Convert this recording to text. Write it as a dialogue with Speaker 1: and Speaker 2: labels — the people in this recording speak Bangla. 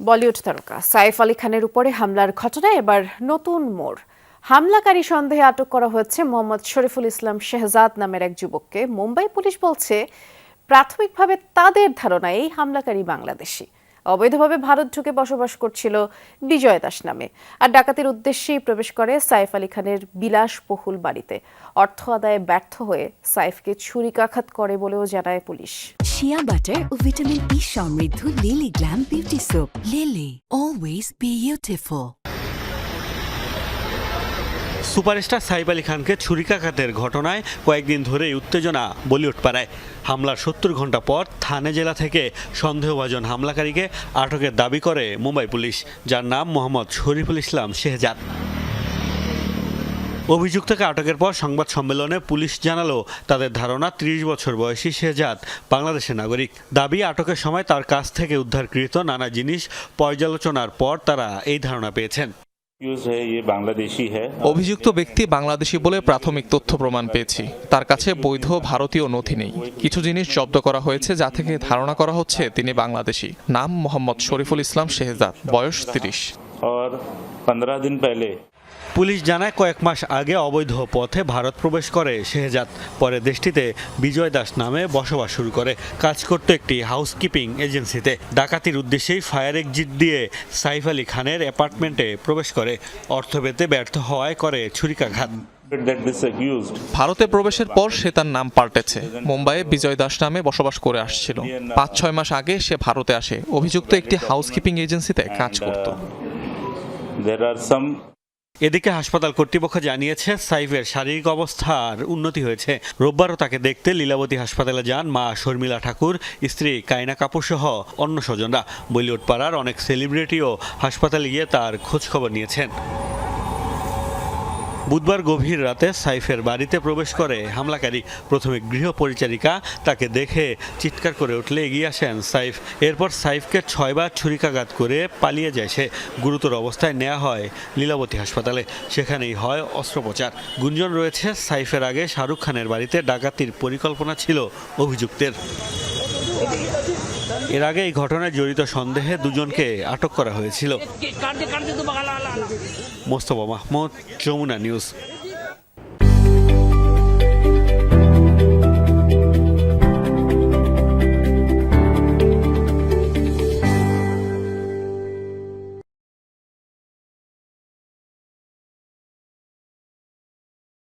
Speaker 1: বলিউড তারকা সাইফ আলী খানের উপরে হামলার ঘটনায় এবার নতুন মোড়। হামলাকারী সন্দেহে আটক করা হয়েছে মোহাম্মদ শরীফুল ইসলাম শেহজাদ নামের এক যুবককে। মুম্বাই পুলিশ বলছে, প্রাথমিকভাবে তাদের ধারণা এই হামলাকারী বাংলাদেশি। অবৈধভাবে ভারত ঢুকে বসবাস করছিল বিজয় দাস নামে। আর ডাকাতির উদ্দেশ্যেই প্রবেশ করে সাইফ আলী খানের বিলাসবহুল বাড়িতে। অর্থ আদায়ে ব্যর্থ হয়ে সাইফকে ছুরিকাঘাত করে বলেও জানায় পুলিশ।
Speaker 2: শিয়া বাটার ও ভিটামিন ই সমৃদ্ধ Lily glam beauty soap Lily always beautiful
Speaker 3: superstar Saif Ali খানকে ছুরিকাঘাতের ঘটনায় কয়েকদিন ধরেই উত্তেজনা বলিউড পাড়ায় হামলার সত্তর ঘণ্টা পর থানে জেলা থেকে সন্দেহভাজন হামলাকারীকে আটকের দাবি করে মুম্বাই পুলিশ, যার নাম মোহাম্মদ শরীফুল ইসলাম শেহজাদ। অভিযুক্তকে আটকের পর সংবাদ সম্মেলনে পুলিশ জানালো, তাদের ধারণা ৩০ বছর বয়সী শেহজাদ বাংলাদেশের নাগরিক। দাবি, আটকের সময় তার কাছ থেকে উদ্ধারকৃত নানা জিনিস পর্যালোচনার পর তারা এই ধারণা পেয়েছেন।
Speaker 4: यूज है ये बांग्लादेशी है
Speaker 5: অভিযুক্ত ব্যক্তি বাংলাদেশি বলে প্রাথমিক তথ্য প্রমাণ পেয়েছি তার কাছে বৈধ ভারতীয় নথি নেই কিছু জিনিস জব্দ করা হয়েছে যা থেকে ধারণা করা হচ্ছে তিনি বাংলাদেশি নাম মোহাম্মদ শরীফুল ইসলাম শেহজাদ বয়স তিরিশ
Speaker 4: और पंद्रह दिन पहले
Speaker 3: পুলিশ জানায় কয়েক মাস আগে অবৈধ পথে ভারত প্রবেশ করে শেহজাদ। পরে দেশটিতে বিজয় দাস নামে বসবাস শুরু করে। কাজ করত একটি হাউসকিপিং এজেন্সিতে। ডাকাতির উদ্দেশ্যেই ফায়ার এক্সিট দিয়ে সাইফ আলী খানের অ্যাপার্টমেন্টে প্রবেশ করে। অর্থ পেতে ব্যর্থ হওয়ায় করে ছুরিকাঘাত।
Speaker 5: ভারতে প্রবেশের পর সে তার নাম পাল্টেছে। মুম্বাইয়ে বিজয় দাস নামে বসবাস করে আসছিল। পাঁচ ছয় মাস আগে সে ভারতে আসে। অভিযুক্ত একটি হাউসকিপিং এজেন্সিতে কাজ করত।
Speaker 3: এদিকে হাসপাতাল কর্তৃপক্ষ জানিয়েছে, সাইফের শারীরিক অবস্থার উন্নতি হয়েছে। রোববারও তাকে দেখতে লীলাবতী হাসপাতালে যান মা শর্মিলা ঠাকুর, স্ত্রী কাইনা কাপুর সহ অন্য স্বজনরা। বলিউড পাড়ার অনেক সেলিব্রিটিও হাসপাতালে গিয়ে তার খোঁজখবর নিয়েছেন। বুধবার গভীর রাতে সাইফের বাড়িতে প্রবেশ করে হামলাকারী প্রথমে গৃহ পরিচারিকা তাকে দেখে চিৎকার করে উঠলে এগিয়ে আসেন সাইফ। এরপর সাইফকে ছয়বার ছুরিকাঘাত করে পালিয়ে যায় সে। গুরুতর অবস্থায় নেওয়া হয় লীলাবতী হাসপাতালে। সেখানেই হয় অস্ত্রোপচার। গুঞ্জন রয়েছে, সাইফের আগে শাহরুখ খানের বাড়িতে ডাকাতির পরিকল্পনা ছিল অভিযুক্তের। এর আগে এই ঘটনায় জড়িত সন্দেহে দুজনকে আটক করা হয়েছিল। মোস্তফা মাহমুদ যমুনা নিউজ।